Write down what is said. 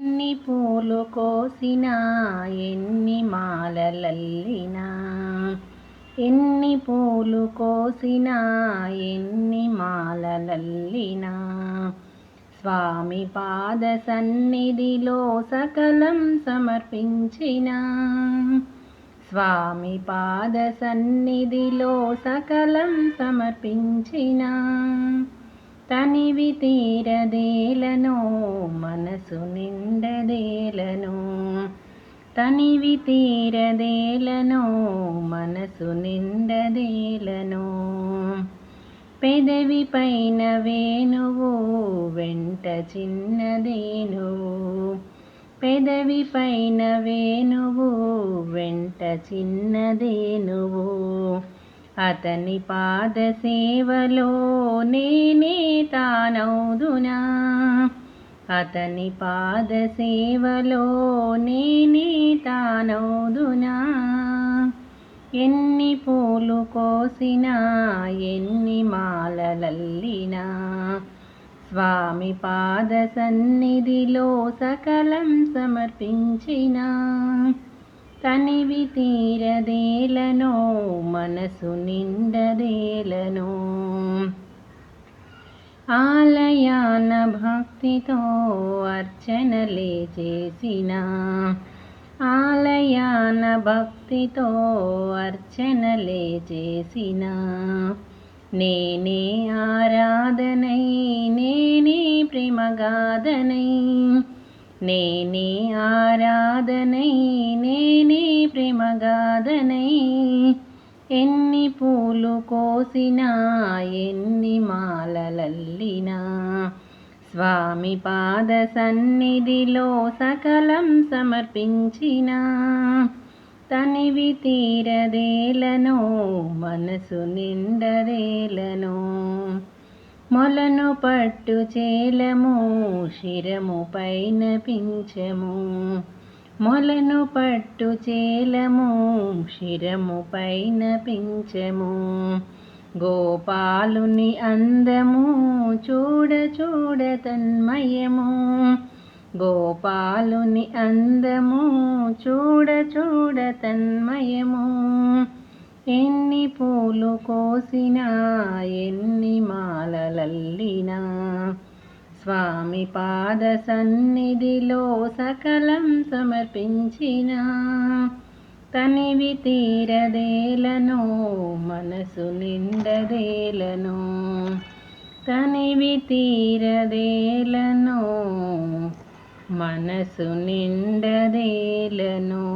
ఎన్ని పూలు కోసినా ఎన్ని మాలలల్లినా. ఎన్ని పూలు కోసినా ఎన్ని మాలలల్లినా. స్వామి పాద సన్నిధిలో సకలం సమర్పించిన. స్వామి పాద సన్నిధిలో సకలం సమర్పించిన. తనివి తీరదేలను మన తనివి తీరదేలనో మనసు నిండదేలనో. పెదవి పైన వేణువు వెంట చిన్నదేనువు పెదవి పైన వేణువు వెంట చిన్నదేనువు అతని పాద సేవలో నేనే తానౌదునా అతని పాద సేవలో నేనే తానౌదునా ఎన్ని పూలు కోసినా ఎన్ని మాలలల్లినా? స్వామి పాద సన్నిధిలో సకలం సమర్పించిన? తనివి తీరదేలను మనసు నిండదేలను? ఆలయాన భక్తితో అర్చనలే చేసిన. ఆలయాన భక్తితో అర్చనలే చేసిన. నేనే ఆరాధనై నేనే ప్రేమగాధనై నేనే ఆరాధనై నేనే ప్రేమగాధనై. ఎన్ని పూలు కోసినా ఎన్ని మాలలల్లినా. స్వామి పాద సన్నిధిలో సకలం సమర్పించిన. తనివి తీరదేలను మనసు నిండదేలను. మొలను పట్టు చేలము శిరము పైన పించము. మొలను పట్టు చేలము శిరము పైన పించము. గోపాలుని అందము చూడ చూడ తన్మయము. గోపాలుని అందము చూడ చూడ తన్మయము. ఎన్ని పూలు కోసినా ఎన్ని మాలలల్లినా స్వామి పాద సన్నిధిలో సకలం సమర్పించిన తనివి తీరదేలను మనసు నిండదేలను. తనివి తీరదేలను మనసు నిండదేలను.